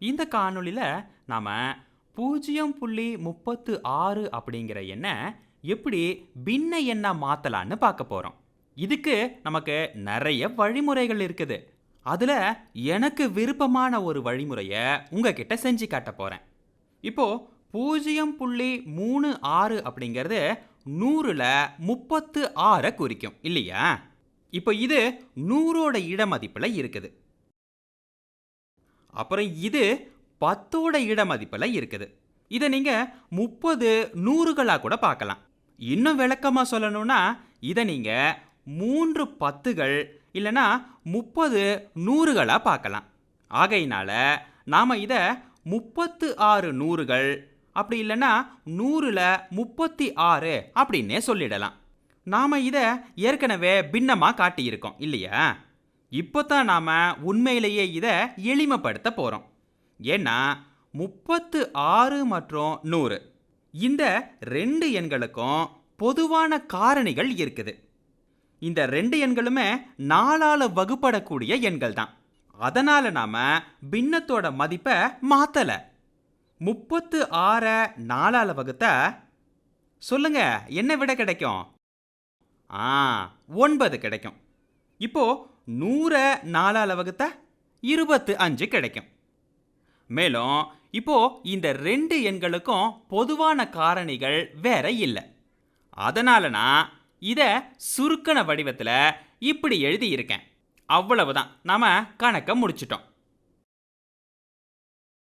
இந்த காணொலியில் நாம் பூஜ்ஜியம் புள்ளி முப்பத்து ஆறு அப்படிங்கிற எண்ணை எப்படி பின்ன எண்ணா மாற்றலான்னு பார்க்க போகிறோம் இதுக்கு நமக்கு நிறைய வழிமுறைகள் இருக்குது. அதில் எனக்கு விருப்பமான ஒரு வழிமுறையை உங்ககிட்ட செஞ்சு காட்ட போகிறேன் இப்போது பூஜ்ஜியம் புள்ளி மூணு ஆறு அப்படிங்கிறது நூறில் முப்பத்து ஆறை குறிக்கும் இல்லையா? இப்போ இது நூறோட இடமதிப்பில் இருக்குது. அப்புறம் இது பத்தோட இடமதிப்பில் இருக்குது. இதை நீங்கள் முப்பது நூறுகளாக கூட பார்க்கலாம். இன்னும் விளக்கமாக சொல்லணும்னா இதை நீங்கள் மூன்று பத்துகள் இல்லைன்னா முப்பது நூறுகளாக பார்க்கலாம். ஆகையினால நாம் இதை முப்பத்து ஆறு நூறுகள் அப்படி இல்லைன்னா நூறில் முப்பத்தி ஆறு அப்படின்னே சொல்லிடலாம். நாம் இதை ஏற்கனவே பின்னமாக காட்டியிருக்கோம் இல்லையா? இப்போ தான் நாம் உண்மையிலேயே இதை எளிமைப்படுத்த போகிறோம் ஏன்னா முப்பத்து ஆறு மற்றும் நூறு இந்த ரெண்டு எண்களுக்கும் பொதுவான காரணிகள் இருக்குது. இந்த ரெண்டு எண்களுமே நாலால் வகுப்படக்கூடிய எண்கள் தான். அதனால் நாம் பின்னத்தோட மதிப்பை மாற்றலை முப்பத்து ஆறை நாலால் வகுத்தா சொல்லுங்க என்ன விட கிடைக்கும்? ஆ ஒன்பது கிடைக்கும். இப்போது நூறை நாலால் வகுத்தா இருபத்து அஞ்சு கிடைக்கும். மேலும் இப்போது இந்த ரெண்டு எண்களுக்கும் பொதுவான காரணிகள் வேற இல்லை. அதனாலனா நான் இதை சுருக்கண வடிவத்தில் இப்படி எழுதியிருக்கேன். அவ்வளவுதான். நாம் கணக்கை முடிச்சிட்டோம்.